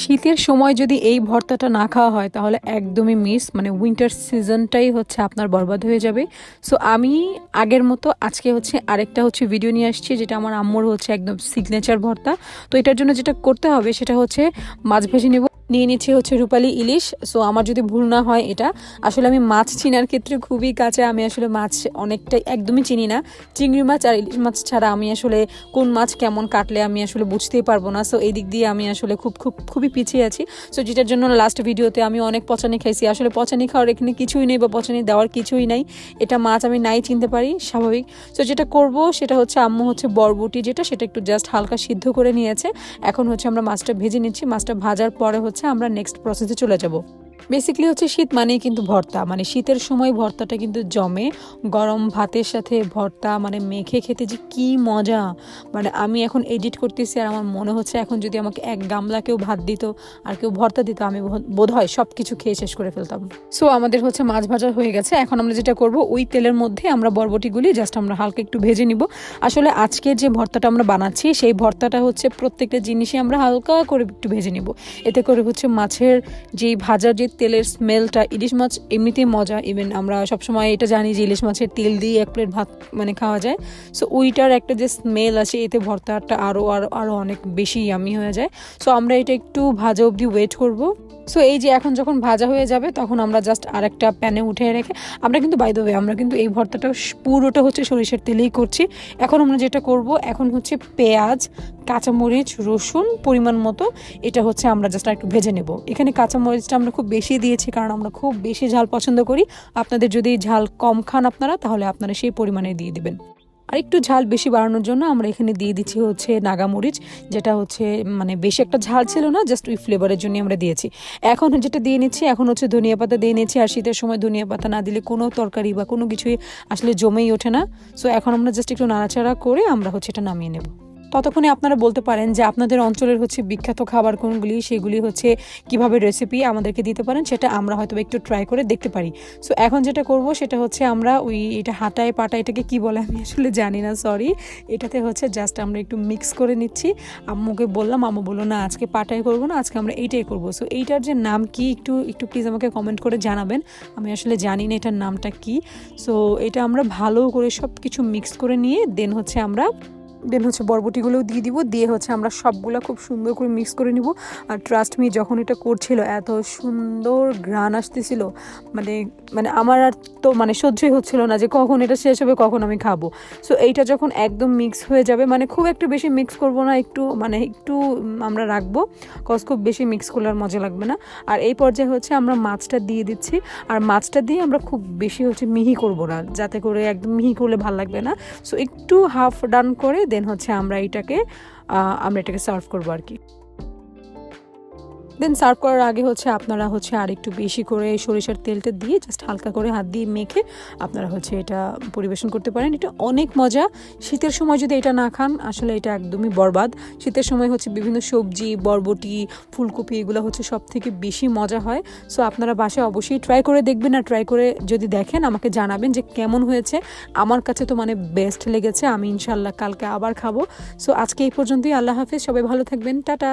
শীতের সময় যদি এই ভর্তাটা না খাওয়া হয়, তাহলে একদমই মিস মানে উইন্টার সিজনটাই হচ্ছে আপনার বরবাদ হয়ে যাবে। সো আমি আগের মতো আজকে হচ্ছে আরেকটা হচ্ছে ভিডিও নিয়ে আসছি, যেটা আমার আম্মুর হচ্ছে একদম সিগনেচার ভর্তা। তো এটার জন্য যেটা করতে হবে, সেটা হচ্ছে মাছ ভেজে নেব। নিয়ে নিচ্ছি হচ্ছে রূপালি ইলিশ। সো আমার যদি ভুল না হয় এটা, আসলে আমি মাছ চিনার ক্ষেত্রে খুবই কাছে আমি আসলে মাছ অনেকটাই একদমই চিনি না। চিংড়ি মাছ আর ইলিশ মাছ ছাড়া আমি আসলে কোন মাছ কেমন কাটলে আমি আসলে বুঝতেই পারব না। সো এই দিক দিয়ে আমি আসলে খুব খুব, খুবই পিছিয়ে আছি। সো যেটার জন্য লাস্ট ভিডিওতে আমি অনেক পচানি খাইছি। আসলে পচানি খাওয়ার এখানে কিছুই নেই বা পচানি দেওয়ার কিছুই নাই। এটা মাছ আমি নাই চিনতে পারি, স্বাভাবিক। সো যেটা করব সেটা হচ্ছে আম্মু হচ্ছে বরবটি যেটা, সেটা একটু জাস্ট হালকা সিদ্ধ করে নিয়েছে। এখন হচ্ছে আমরা মাছটা ভেজে নিচ্ছি। মাছটা ভাজার পরে হচ্ছে আমরা নেক্সট প্রসেসে চলে যাব। বেসিক্যালি হচ্ছে শীত মানেই কিন্তু ভর্তা। মানে শীতের সময় ভর্তাটা কিন্তু জমে। গরম ভাতের সাথে ভর্তা মানে মেখে খেতে যে কি মজা। মানে আমি এখন এডিট করতেছি আর আমার মনে হচ্ছে এখন যদি আমাকে এক গামলা কেউ ভাত দিত আর কেউ ভর্তা দিত, আমি বোধ হয় সব কিছু খেয়ে শেষ করে ফেলতাম। সো আমাদের হচ্ছে মাছ ভাজা হয়ে গেছে। এখন আমরা যেটা করব, ওই তেলের মধ্যে আমরা বরবটিগুলি জাস্ট আমরা হালকা একটু ভেজে নিব। আসলে আজকে যে ভর্তাটা আমরা বানাচ্ছি, সেই ভর্তাটা হচ্ছে প্রত্যেকটা জিনিসই আমরা হালকা করে একটু ভেজে নিব। এতে করে হচ্ছে মাছের যেই ভাজার যে তেলের স্মেলটা, ইলিশ মাছ এমনিতেই মজা ইভেন আমরা সবসময় এটা জানি যে ইলিশ মাছের তেল দিয়ে এক প্লেট ভাত মানে খাওয়া যায়। সো ওইটার একটা যে স্মেল আছে, এতে ভর্তাটা আরও আরও আরও অনেক বেশি ইয়ামি হয়ে যায়। সো আমরা এটা একটু ভাজা অবধি ওয়েট করব। সো এই যে এখন যখন ভাজা হয়ে যাবে, তখন আমরা জাস্ট আরেকটা প্যানে উঠে রেখে, আমরা কিন্তু বাই দেবে আমরা কিন্তু এই ভর্তাটা পুরোটা হচ্ছে সরিষার তেলেই করছি। এখন আমরা যেটা করব, এখন হচ্ছে পেঁয়াজ, কাঁচামরিচ, রসুন পরিমাণ মতো, এটা হচ্ছে আমরা জাস্ট একটু ভেজে নেব। এখানে কাঁচামরিচটা আমরা খুব বেশি দিয়েছি, কারণ আমরা খুব বেশি ঝাল পছন্দ করি। আপনাদের যদি ঝাল কম খান আপনারা, তাহলে আপনারা সেই পরিমাণে দিয়ে দেবেন। আর একটু ঝাল বেশি বাড়ানোর জন্য আমরা এখানে দিয়ে দিচ্ছি হচ্ছে নাগামরিচ, যেটা হচ্ছে মানে বেশি একটা ঝাল ছিল না জাস্ট ওই ফ্লেভারের জন্য আমরা দিয়েছি। এখন যেটা দিয়ে নিচ্ছি, এখন হচ্ছে ধনিয়া পাতা দিয়ে নিচ্ছি, আর শীতের সময় ধনিয়া পাতা না দিলে কোনো তরকারি বা কোনো কিছুই আসলে জমেই ওঠে না। সো এখন আমরা জাস্ট একটু নাড়াচাড়া করে আমরা হচ্ছে এটা নামিয়ে নেব। ততক্ষণে আপনারা বলতে পারেন যে আপনাদের অঞ্চলের হচ্ছে বিখ্যাত খাবার কোনগুলি, সেগুলি হচ্ছে কীভাবে রেসিপি আমাদেরকে দিতে পারেন, সেটা আমরা হয়তো একটু ট্রাই করে দেখতে পারি। সো এখন যেটা করব সেটা হচ্ছে আমরা ওই এটা হাঁটায় পাটা এটাকে কি বলে আমি আসলে জানি না সরি এটাতে হচ্ছে জাস্ট আমরা একটু মিক্স করে নিচ্ছি। আম্মুকে বললাম, আম্মু বলল, না, আজকে পাটাই করব না, আজকে আমরা এইটাই করব। সো এইটার যে নাম কি একটু একটু প্লিজ আমাকে কমেন্ট করে জানাবেন। আমি আসলে জানি না এটার নামটা কি। সো এটা আমরা ভালো করে সব কিছু মিক্স করে নিয়ে দেন হচ্ছে আমরা দেন হচ্ছে বরবটিগুলোও দিয়ে দিব, দিয়ে হচ্ছে আমরা সবগুলো খুব সুন্দর করে মিক্স করে নিব। আর ট্রাস্ট মি যখন এটা করছিল, এত সুন্দর ঘ্রাণ আসতেছিল। মানে মানে আমার আর তো মানে সহ্যই হচ্ছিল না যে কখন এটা শেষ হবে, কখন আমি খাব। সো এইটা যখন একদম মিক্স হয়ে যাবে মানে খুব একটু বেশি মিক্স করব না, একটু মানে একটু আমরা রাখব। কজ খুব বেশি মিক্স করলে আর মজা লাগবে না। আর এই পর্যায়ে হচ্ছে আমরা মাছটা দিয়ে দিচ্ছি। আর মাছটা দিয়ে আমরা খুব বেশি হচ্ছে মিহি করব না, যাতে করে একদম মিহি করলে ভালো লাগবে না। সো একটু হাফ ডান করে দেন হচ্ছে আমরা এটাকে আমরা এটাকে সার্ভ করব আর কি। দেন সার্ভ করার আগে হচ্ছে আপনারা হচ্ছে আর একটু বেশি করে সরিষার তেলটা দিয়ে জাস্ট হালকা করে হাত দিয়ে মেখে আপনারা হচ্ছে এটা পরিবেশন করতে পারেন। এটা অনেক মজা। শীতের সময় যদি এটা না খান, আসলে এটা একদমই বরবাদ। শীতের সময় হচ্ছে বিভিন্ন সবজি, বরবটি, ফুলকপি, এগুলো হচ্ছে সব থেকে বেশি মজা হয়। সো আপনারা বাসায় অবশ্যই ট্রাই করে দেখবেন আর ট্রাই করে যদি দেখেন, আমাকে জানাবেন যে কেমন হয়েছে। আমার কাছে তো মানে বেস্ট লেগেছে। আমি ইনশাল্লাহ কালকে আবার খাব। সো আজকে এই পর্যন্তই। আল্লাহ হাফিজ। সবাই ভালো থাকবেন। টাটা।